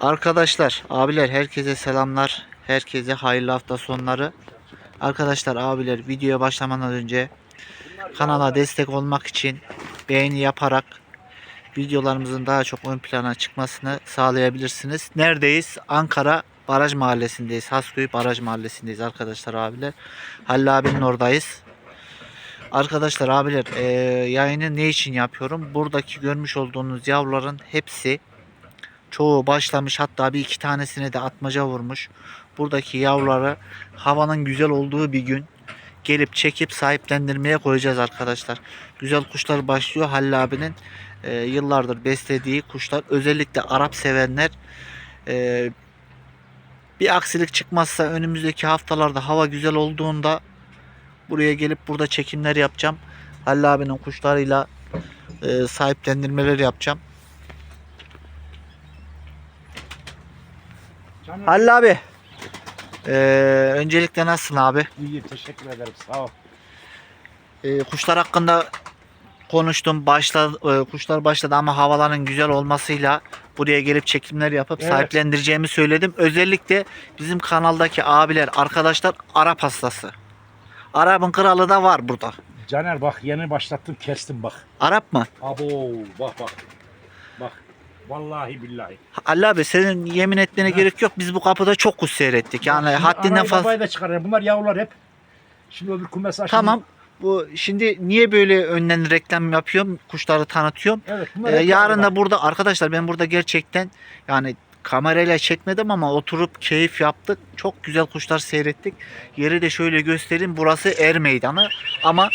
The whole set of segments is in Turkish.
Arkadaşlar, abiler herkese selamlar. Herkese hayırlı hafta sonları. Arkadaşlar, abiler videoya başlamadan önce kanala destek olmak için beğeni yaparak videolarımızın daha çok ön plana çıkmasını sağlayabilirsiniz. Neredeyiz? Ankara Baraj Mahallesi'ndeyiz. Hasköy Baraj Mahallesi'ndeyiz arkadaşlar abiler. Halil abinin oradayız. Arkadaşlar abiler eee, yayını ne için yapıyorum? Buradaki görmüş olduğunuz yavruların hepsi çoğu başlamış hatta bir iki tanesine de atmaca vurmuş. Buradaki yavruları havanın güzel olduğu bir gün gelip çekip sahiplendirmeye koyacağız arkadaşlar. Güzel kuşlar başlıyor Halil abinin e, yıllardır beslediği kuşlar. Özellikle Arap sevenler e, bir aksilik çıkmazsa önümüzdeki haftalarda hava güzel olduğunda buraya gelip burada çekimler yapacağım. Halil abinin kuşlarıyla e, sahiplendirmeler yapacağım. Halil abi. e, öncelikle nasılsın abi? iyi teşekkür ederim sağ ol. E, kuşlar hakkında konuştum. Başladı, e, kuşlar başladı ama havaların güzel olmasıyla buraya gelip çekimler yapıp Evet. sahiplendireceğimi söyledim. Özellikle bizim kanaldaki abiler, arkadaşlar Arap hastası. Arap'ın kralı da var burada. Caner bak yeni başlattım kestim bak. Arap mı? Abo bak. Bak. Vallahi billahi. Allah abi senin yemin etmene gerek yok. Biz bu kapıda çok kuş seyrettik. Yani şimdi haddinden anayı fazla. babayı da çıkarıyor. Bunlar yavrular hep. Şimdi öbür kumesi açıldı. Tamam. Bu şimdi niye böyle önden reklam yapıyorum? Kuşları tanıtıyorum. Evet bunlar Ee, hep yarın yavrular. da burada arkadaşlar ben burada gerçekten yani kamerayla çekmedim ama oturup keyif yaptık. Çok güzel kuşlar seyrettik. Yeri de şöyle göstereyim. Burası Er Meydanı ama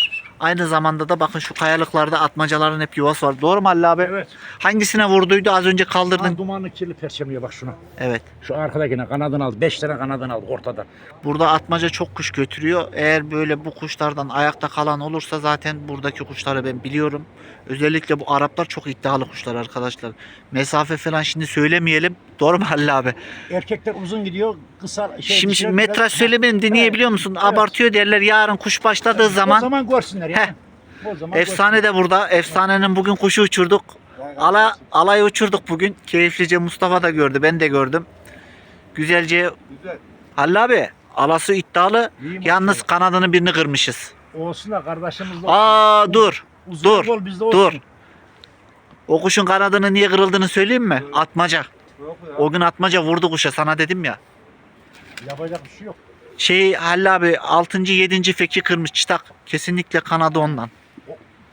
aynı zamanda da bakın şu kayalıklarda atmacaların hep yuvası var. Doğru mu Halil abi? Evet. Hangisine vurduydu? Az önce Ha, kaldırdın. dumanlı kirli perçemliyor bak şuna. Evet. Şu arkadakine kanadını aldı. Beş tane kanadını aldı ortadan. Burada atmaca çok kuş götürüyor. Eğer böyle bu kuşlardan ayakta kalan olursa zaten buradaki kuşları ben biliyorum. Özellikle bu Araplar çok iddialı kuşlar arkadaşlar. Mesafe falan şimdi söylemeyelim. Doğru mu Halil abi? Erkekler uzun gidiyor. Kısa şey. şimdi dişiler metraj söylemeyin dinleyebiliyor musun? Evet. Abartıyor derler yarın kuş başladığı O zaman. zaman görsünler ya. O zaman Efsane de burada. Efsanenin bugün kuşu uçurduk. Ala, alayı uçurduk bugün. Keyiflice Mustafa da gördü. Ben de gördüm. Güzelce. Güzel. Halil abi alası iddialı. İyi Yalnız maşallah. kanadını birini kırmışız. Olsun da kardeşimiz de Aa dur. Uzun dur, yol bizde dur. olsun. O kuşun kanadını niye kırıldığını söyleyeyim mi? Evet. Atmaca. Yok ya. O gün atmaca vurdu kuşa sana dedim ya. Yapacak bir şey yok. Şey Halil abi 6. 7. feki kırmış çıtak. Kesinlikle kanadı ondan.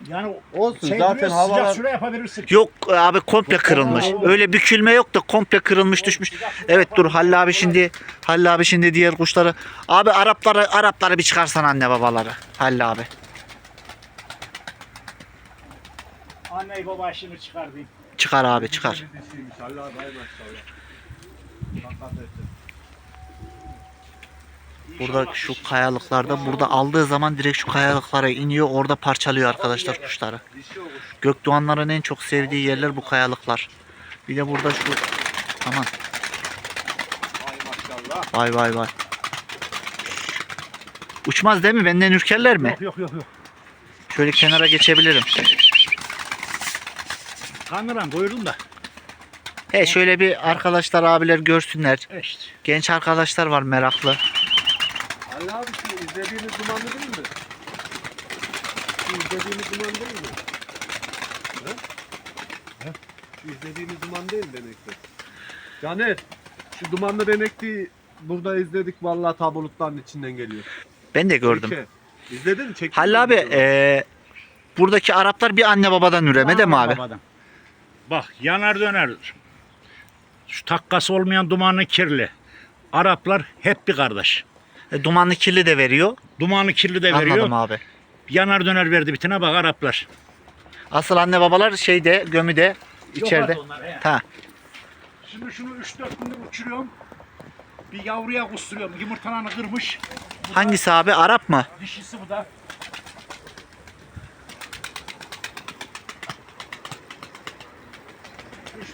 Yani Olsun şey zaten zaten havalar sıcak şuraya yapabilirsin. Yok abi komple kırılmış. Öyle bükülme yok da komple kırılmış düşmüş. Evet dur Halil abi şimdi Halil abi şimdi diğer kuşları. Abi Arapları Arapları bir çıkarsan anne babaları. Halil abi. Anneyi baba şimdi çıkardın. Çıkar abi çıkar. Burada şu kayalıklarda burada aldığı zaman direkt şu kayalıklara iniyor orada parçalıyor arkadaşlar kuşları. Gökdoğanların en çok sevdiği yerler bu kayalıklar. Bir de burada şu aman vay vay vay. Uçmaz değil mi? Benden ürkerler mi? Yok yok yok. Şöyle kenara geçebilirim. Kameram buyurun da. He şöyle bir arkadaşlar abiler görsünler. E İşte. Genç arkadaşlar var meraklı. Ali abi şu izlediğiniz dumanlı değil mi? Şu izlediğiniz duman değil mi? He? He? Şu izlediğiniz duman değil mi benekli? Caner, şu dumanlı benekli burada izledik vallahi ta bulutların içinden geliyor. Ben de gördüm. Çeke. İzledin mi? Çektin Halil abi eee, buradaki Araplar bir anne babadan üreme değil mi abi? Babadan. Bak yanar döner. Şu takkası olmayan dumanı kirli. Araplar hep bir kardeş. E, dumanlı kirli de veriyor. Dumanı kirli de veriyor. Anladım abi. Yanar döner verdi bitine bak Araplar. Asıl anne babalar şeyde gömüde içeride. Onlar, he. Ha. Şimdi şunu 3-4 gündür uçuruyorum. Bir yavruya kusturuyorum. Yumurtalarını kırmış. Bu Hangisi abi? Arap mı? Dişisi bu da.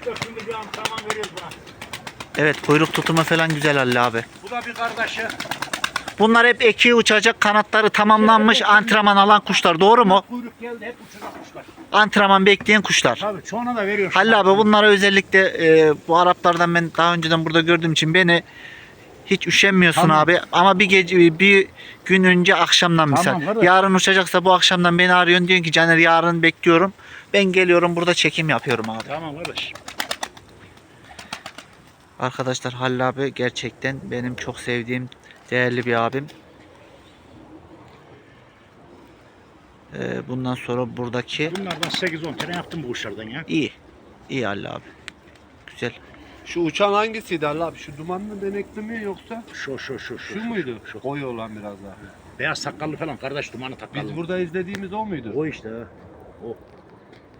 Gündür bir antrenman veriyoruz buna. Evet kuyruk tutumu falan güzel Halil abi. Bu da bir kardeşi. Bunlar hep ekiği uçacak, kanatları tamamlanmış, antrenman alan kuşlar. Doğru mu? Kuyruk geldi hep uçacak kuşlar. Antrenman bekleyen kuşlar. Tabii çoğuna da veriyor. Halil abi bunlara özellikle e, bu Araplardan ben daha önceden burada gördüğüm için beni hiç üşenmiyorsun Tamam. abi. Ama bir gece bir gün önce akşamdan misal. Tamam kardeş. Yarın uçacaksa bu akşamdan beni arıyorsun diyorsun ki Caner yarın bekliyorum. Ben geliyorum burada çekim yapıyorum abi. Tamam kardeş. Arkadaşlar Halil abi gerçekten benim çok sevdiğim değerli bir abim. Ee, bundan sonra buradaki Bunlardan 8-10 tane yaptım bu kuşlardan ya. iyi. İyi Halil abi. Güzel. Şu uçan hangisiydi Allah abi? Şu dumanlı denekli mi yoksa? Şu şu şu şu. Şu muydu? Şu. Koyu olan biraz daha. Beyaz sakallı falan kardeş dumanı takallı. Biz burada izlediğimiz o muydu? O işte. O.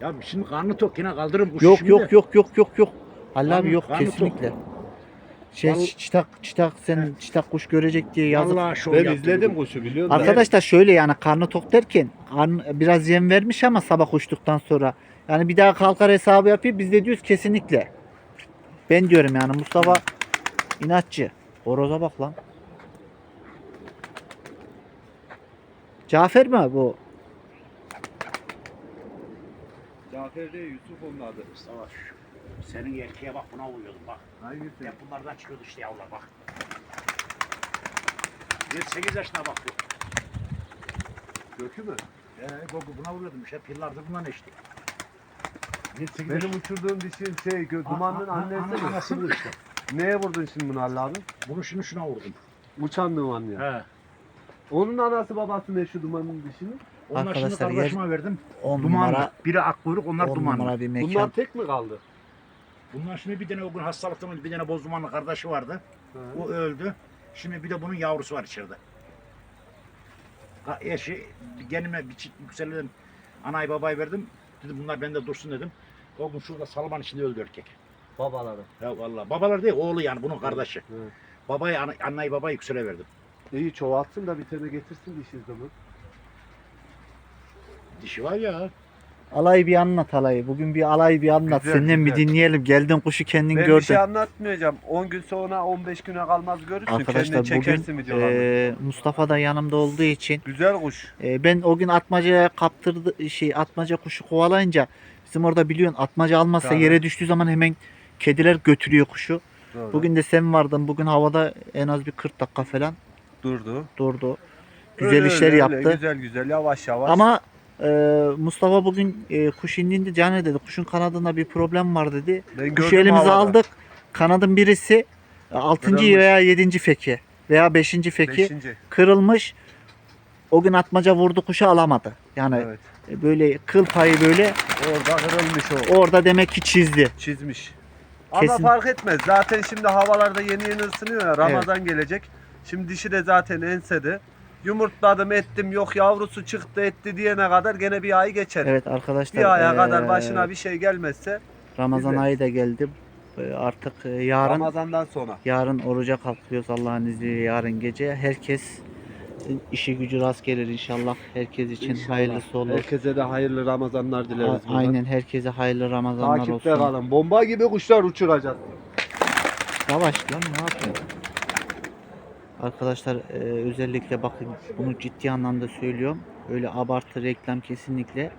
Ya şimdi karnı tok yine kaldırırım kuş Yok şimdi yok yok yok yok yok. Halil abi yok kesinlikle. Şey Vallahi- çıtak çıtak sen çıtak kuş görecek diye yazık. Vallahi şu Ben yaptı izledim kuşu biliyor musun? Arkadaşlar şöyle yani karnı tok derken karnı biraz yem vermiş ama sabah uçtuktan sonra. Yani bir daha kalkar hesabı yapıyor. Biz de diyoruz kesinlikle. Ben diyorum yani Mustafa inatçı. Horoza bak lan. Cafer mi bu? Cafer değil Yusuf onun adı. Savaş. Senin erkeğe bak buna uyuyordum bak. Hangisi? Hep bunlardan çıkıyordu işte yavrular bak. 8 yaşına bak bu. Gökü mü? Ee, bu, buna vuruyordum işte hep yıllardır bundan işte. 7-8 Benim uçurduğum dişin şey gö- dumanın annesi mi? Annesi bu işte. Neye vurdun şimdi bunu Allah abi? Bunu şunu şuna vurdum. Uçan duman ya. He. Onun anası babası ne şu dumanın dişini? Onlar şimdi Arkadaşlar, yer- kardeşime verdim. 10 Dumanlı. numara, Biri ak kuyruk onlar 10 dumanlı. numara bir mekan. Bunlar tek mi kaldı? Bunlar şimdi bir tane o gün hastalıkta bir tane boz dumanlı kardeşi vardı. O öldü. Şimdi bir de bunun yavrusu var içeride. Ha, Eşi kendime bir çift yükseldim. Anayı babayı verdim. Dedim bunlar bende dursun dedim. O gün şurada salman içinde öldü erkek. Babaları. Ya vallahi babalar değil oğlu yani bunun kardeşi. Evet. Babayı ana, anayı babayı yüksele verdim. İyi çoğaltsın da bir tane getirsin dişi zaman. Dişi var ya. Alayı bir anlat alayı. Bugün bir alayı bir anlat. Güzel, Senden bir güzel. dinleyelim. Geldin kuşu kendin Ben gördün. bir şey anlatmayacağım. 10 gün sonra 15 güne kalmaz görürsün. Arkadaşlar Kendin çekersin bugün e, Mustafa da yanımda olduğu için Güzel kuş. e, ben o gün atmacaya kaptırdı şey atmaca kuşu kovalayınca bizim orada biliyorsun atmaca almazsa Tabii. yere düştüğü zaman hemen kediler götürüyor kuşu. Doğru. Bugün de sen vardın. Bugün havada en az bir 40 dakika falan durdu. durdu. Güzel Öyle, işler öyle, yaptı. Güzel güzel yavaş yavaş. Ama e, Mustafa bugün e, kuş indiğinde Caner dedi kuşun kanadında bir problem var dedi. ben Kuşu gördüm elimize havada. aldık. Kanadın birisi 6. Kırılmış. veya 7. feki veya 5. feki Beşinci. kırılmış. O gün atmaca vurdu kuşu alamadı. Yani Evet. e, böyle kıl payı böyle Orada kırılmış o. orada demek ki çizdi. Çizmiş. Kesin. Ama fark etmez. Zaten şimdi havalarda yeni yeni ısınıyor ya. Ramazan gelecek. Şimdi dişi de zaten ensede. Yumurtladım ettim yok yavrusu çıktı etti diyene kadar gene bir ay geçer. Evet arkadaşlar. Bir aya e, kadar başına bir şey gelmezse Ramazan güzel. ayı da geldi. Artık yarın Ramazandan sonra. yarın oruca kalkıyoruz Allah'ın izniyle yarın gece. Herkes işi gücü rast gelir inşallah. Herkes için İnşallah. hayırlısı olur. Herkese de hayırlı Ramazanlar dileriz. A- buradan. Aynen herkese hayırlı Ramazanlar Takipte olsun. kalın. Bomba gibi kuşlar uçuracağız. Yavaş lan ne yapıyorsun? Arkadaşlar e, özellikle bakın bunu ciddi anlamda söylüyorum. Öyle abartı reklam kesinlikle.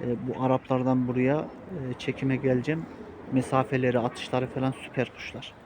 E, bu Araplardan buraya e, çekime geleceğim. Mesafeleri, atışları falan süper kuşlar.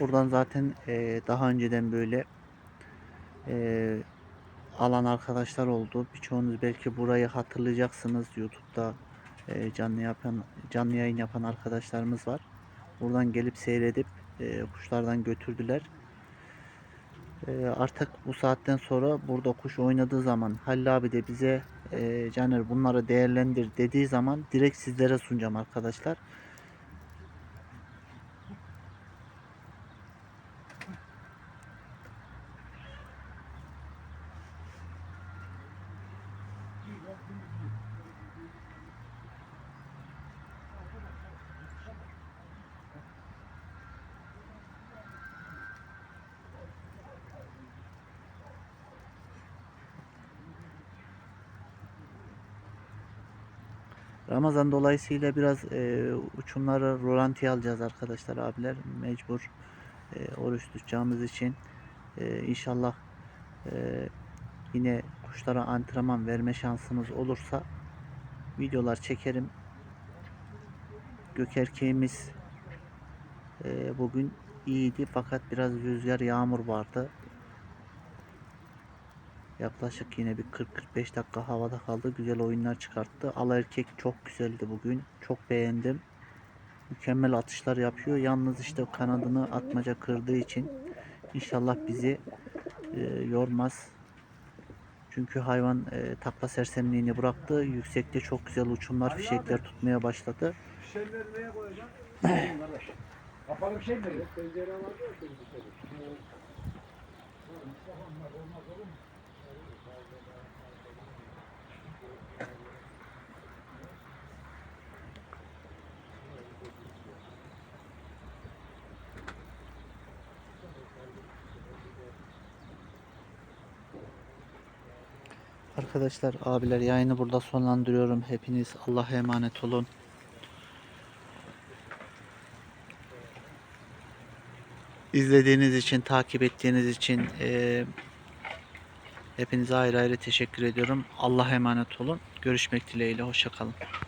Buradan zaten e, daha önceden böyle e, alan arkadaşlar oldu. Birçoğunuz belki burayı hatırlayacaksınız. YouTube'da e, canlı yapan canlı yayın yapan arkadaşlarımız var. Buradan gelip seyredip e, kuşlardan götürdüler. E, artık bu saatten sonra burada kuş oynadığı zaman Halil abi de bize e, Caner bunları değerlendir dediği zaman direkt sizlere sunacağım arkadaşlar. Ramazan dolayısıyla biraz e, uçumları rolantiye alacağız arkadaşlar abiler. Mecbur e, oruç tutacağımız için e, inşallah e, yine kuşlara antrenman verme şansımız olursa videolar çekerim. Gökerkeğimiz e, bugün iyiydi fakat biraz rüzgar yağmur vardı. Yaklaşık yine bir 40-45 dakika havada kaldı. Güzel oyunlar çıkarttı. Al erkek çok güzeldi bugün. Çok beğendim. Mükemmel atışlar yapıyor. Yalnız işte kanadını atmaca kırdığı için inşallah bizi e, yormaz. Çünkü hayvan e, takla sersemliğini bıraktı. Yüksekte çok güzel uçumlar, fişekler tutmaya başladı. Şenleri neye koyacağım? Kapalı bir şey mi? Arkadaşlar, abiler yayını burada sonlandırıyorum. Hepiniz Allah'a emanet olun. İzlediğiniz için, takip ettiğiniz için eee hepinize ayrı ayrı teşekkür ediyorum. Allah'a emanet olun. Görüşmek dileğiyle. Hoşçakalın.